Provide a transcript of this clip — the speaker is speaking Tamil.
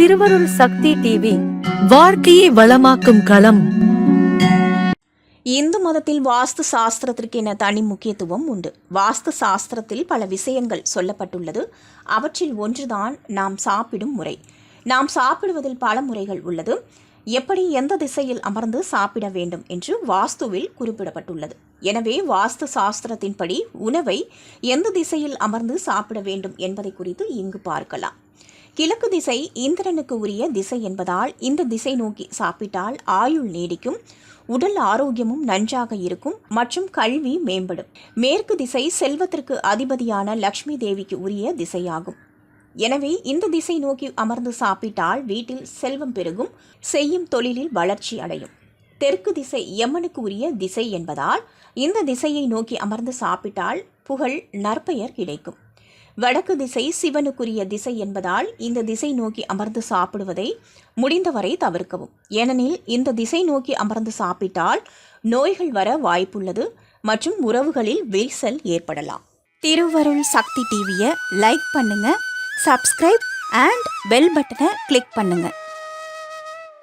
திருவருள் சக்தி டிவி வாழ்க்கையை வளமாக்கும் களம். இந்து மதத்தில் வாஸ்து சாஸ்திரத்திற்கு என தனி முக்கியத்துவம் உண்டு. வாஸ்து சாஸ்திரத்தில் பல விஷயங்கள் சொல்லப்பட்டுள்ளது. அவற்றில் ஒன்றுதான் நாம் சாப்பிடும் முறை. நாம் சாப்பிடுவதில் பல முறைகள் உள்ளது. எப்படி எந்த திசையில் அமர்ந்து சாப்பிட வேண்டும் என்று வாஸ்துவில் குறிப்பிடப்பட்டுள்ளது. எனவே வாஸ்து சாஸ்திரத்தின்படி உணவை எந்த திசையில் அமர்ந்து சாப்பிட வேண்டும் என்பதை குறித்து இங்கு பார்க்கலாம். கிழக்கு திசை இந்திரனுக்கு உரிய திசை என்பதால் இந்த திசை நோக்கி சாப்பிட்டால் ஆயுள் நீடிக்கும் உடல் ஆரோக்கியமும் நன்றாக இருக்கும் மற்றும் கல்வி மேம்படும். மேற்கு திசை செல்வத்திற்கு அதிபதியான லக்ஷ்மி தேவிக்கு உரிய திசையாகும். எனவே இந்த திசை நோக்கி அமர்ந்து சாப்பிட்டால் வீட்டில் செல்வம் பெருகும் செய்யும் தொழிலில் வளர்ச்சி அடையும். தெற்கு திசை யமனுக்கு உரிய திசை என்பதால் இந்த திசையை நோக்கி அமர்ந்து சாப்பிட்டால் புகழ் நற்பெயர் கிடைக்கும். வடக்கு திசை சிவனுக்குரிய திசை என்பதால் இந்த திசை நோக்கி அமர்ந்து சாப்பிடுவதை முடிந்தவரை தவிர்க்கவும். ஏனெனில் இந்த திசை நோக்கி அமர்ந்து சாப்பிட்டால் நோய்கள் வர வாய்ப்புள்ளது மற்றும் உறவுகளில் விரிசல் ஏற்படலாம். திருவருள் சக்தி டிவியை லைக் பண்ணுங்க சப்ஸ்கிரைப் அண்ட் பெல் பட்டனை கிளிக் பண்ணுங்கள்